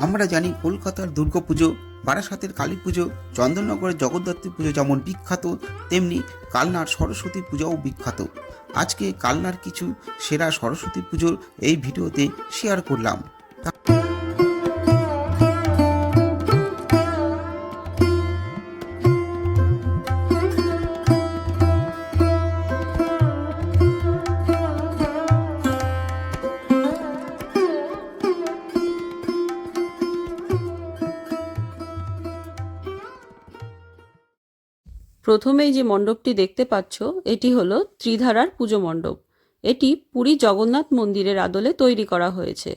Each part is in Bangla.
আমরা জানি কলকাতার দুর্গাপুজো বারাসাতের কালী পুজো, চন্দননগরের জগদ্ধাত্রী পুজো যেমন বিখ্যাত, তেমনি কালনার সরস্বতী পূজাও বিখ্যাত। আজকে কালনার কিছু সেরা সরস্বতী পুজোর এই ভিডিওতে শেয়ার করলাম। প্রথমেই যে মণ্ডপটি দেখতে পাচ্ছ, এটি হল ত্রিধারার পুজো মণ্ডপ। এটি পুরী জগন্নাথ মন্দিরের আদলে তৈরি করা হয়েছে।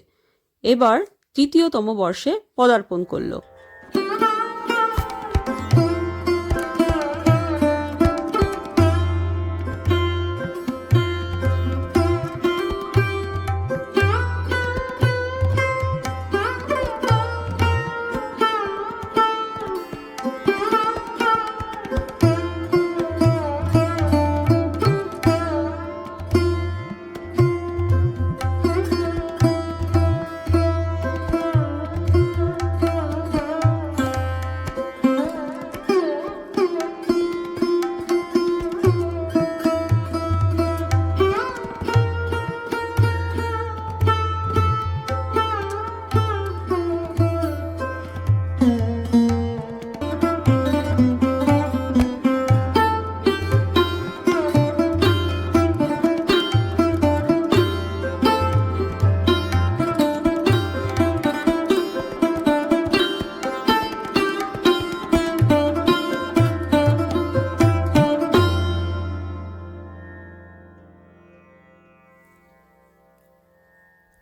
এবার তৃতীয়তম বর্ষে পদার্পণ করল।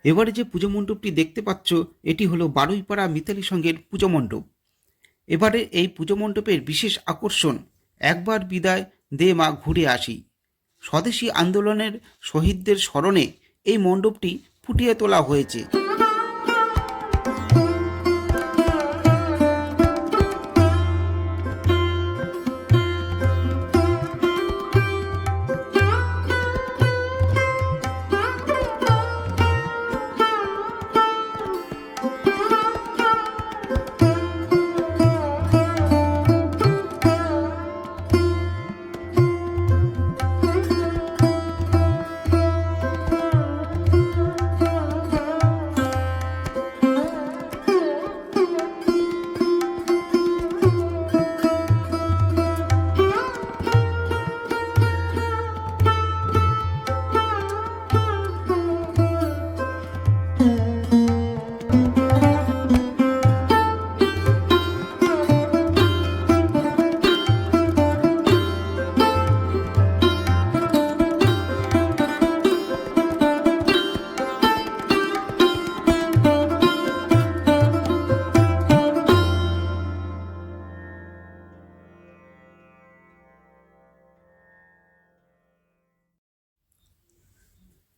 এবারে যে পুজো মণ্ডপটি দেখতে পাচ্ছ, এটি হলো বারুইপাড়া মিতালি সংঘের পুজো মণ্ডপ। এবারে এই পুজো মণ্ডপের বিশেষ আকর্ষণ, একবার বিদায় দে মা ঘুরে আসি। স্বদেশী আন্দোলনের শহীদদের স্মরণে এই মণ্ডপটি ফুটিয়ে তোলা হয়েছে।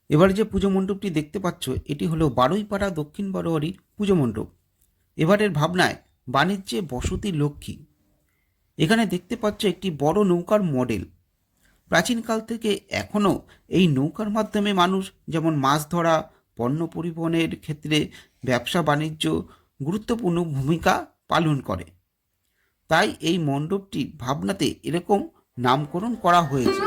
এবার যে পুজো মণ্ডপটি দেখতে পাচ্ছ, এটি হলো বারুইপাড়া দক্ষিণ বারোয়ারির পুজো মণ্ডপ। এবারের ভাবনায় বাণিজ্যে বসতি লক্ষ্মী। এখানে দেখতে পাচ্ছ একটি বড় নৌকার মডেল। প্রাচীনকাল থেকে এখনও এই নৌকার মাধ্যমে মানুষ, যেমন মাছ ধরা, পণ্য পরিবহনের ক্ষেত্রে ব্যবসা বাণিজ্য, গুরুত্বপূর্ণ ভূমিকা পালন করে। তাই এই মণ্ডপটির ভাবনাতে এরকম নামকরণ করা হয়েছে।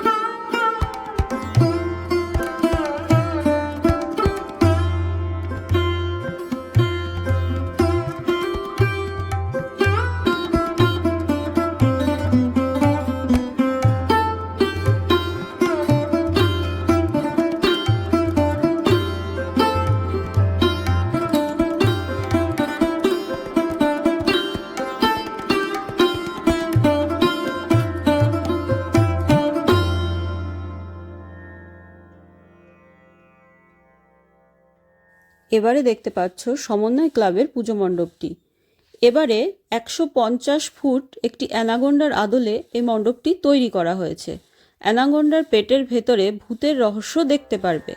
এবারে দেখতে পাচ্ছ সমন্বয় ক্লাবের পুজো মণ্ডপটি। এবারে একশো পঞ্চাশ ফুট একটি অ্যানাগোন্ডার আদলে এই মণ্ডপটি তৈরি করা হয়েছে। অ্যানাগন্ডার পেটের ভেতরে ভূতের রহস্য দেখতে পারবে।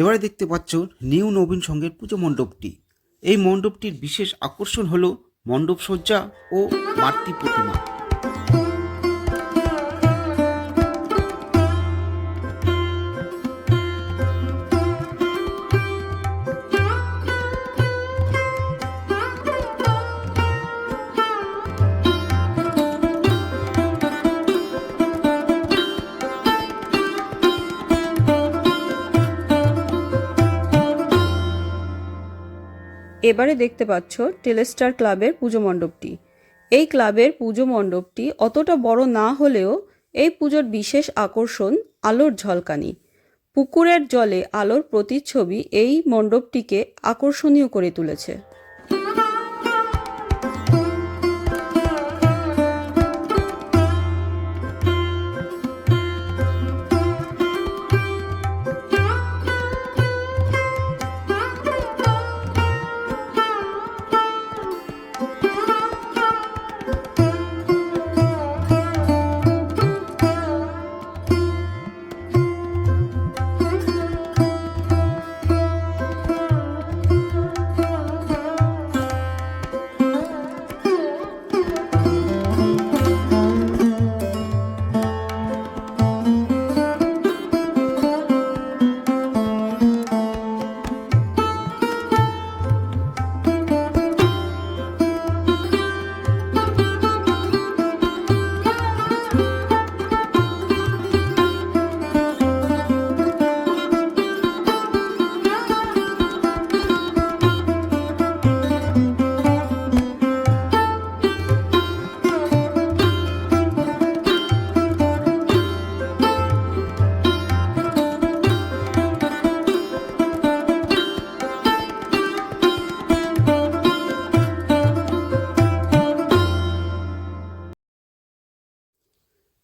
এবারে দেখতে পাচ্ছ নিউ নবীন সঙ্গের পুজো মণ্ডপটি। এই মণ্ডপটির বিশেষ আকর্ষণ হল মণ্ডপ সজ্জা ও মাতৃ প্রতিমা। এবারে দেখতে পাচ্ছ টেলেস্টার ক্লাবের পুজো মণ্ডপটি। এই ক্লাবের পুজো মণ্ডপটি অতটা বড় না হলেও এই পুজোর বিশেষ আকর্ষণ আলোর ঝলকানি। পুকুরের জলে আলোর প্রতিচ্ছবি এই মণ্ডপটিকে আকর্ষণীয় করে তুলেছে।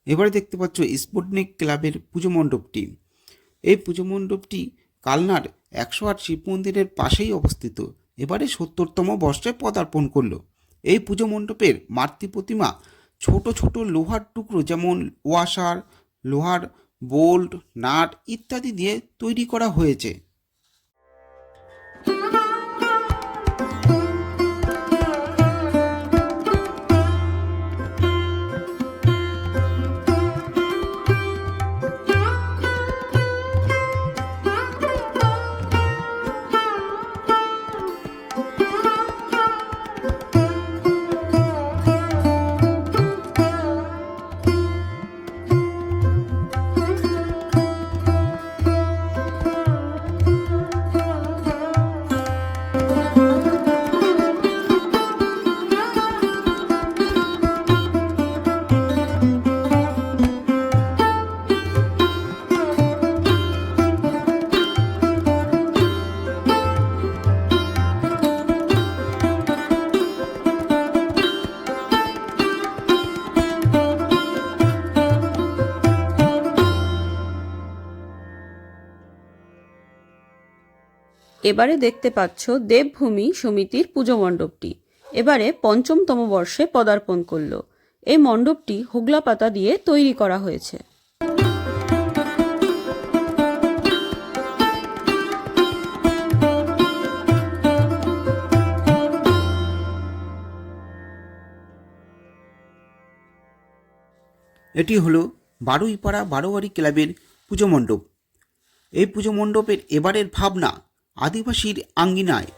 এবারে দেখতে পাচ্ছ স্পুটনিক ক্লাবের পুজো মণ্ডপটি। এই পুজো মণ্ডপটি কালনার একশো আট শিব মন্দিরের পাশেই অবস্থিত। এবারে সত্তরতম বর্ষে পদার্পণ করল। এই পুজো মণ্ডপের মাতৃ প্রতিমা ছোট ছোট লোহার টুকরো যেমন ওয়াশার, লোহার বোল্ট, নাট ইত্যাদি দিয়ে তৈরি করা হয়েছে। এবারে দেখতে পাচ্ছ দেবভূমি সমিতির পুজো মণ্ডপটি। এবারে পঞ্চমতম বর্ষে পদার্পণ করল। এই মণ্ডপটি হোগলা পাতা দিয়ে তৈরি করা হয়েছে। এটি হলো বারুইপাড়া বারোয়ারি ক্লাবের পুজো মণ্ডপ। এই পুজো মণ্ডপের এবারের ভাবনা আদিবাসীর আঙ্গিনায়।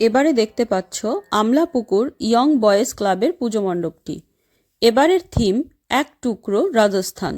এবারে দেখতে পাচ্ছ আমলাপুকুর ইয়ং বয়েজ ক্লাবের পুজো মণ্ডপটি। এবারের থিম এক টুকরো রাজস্থান।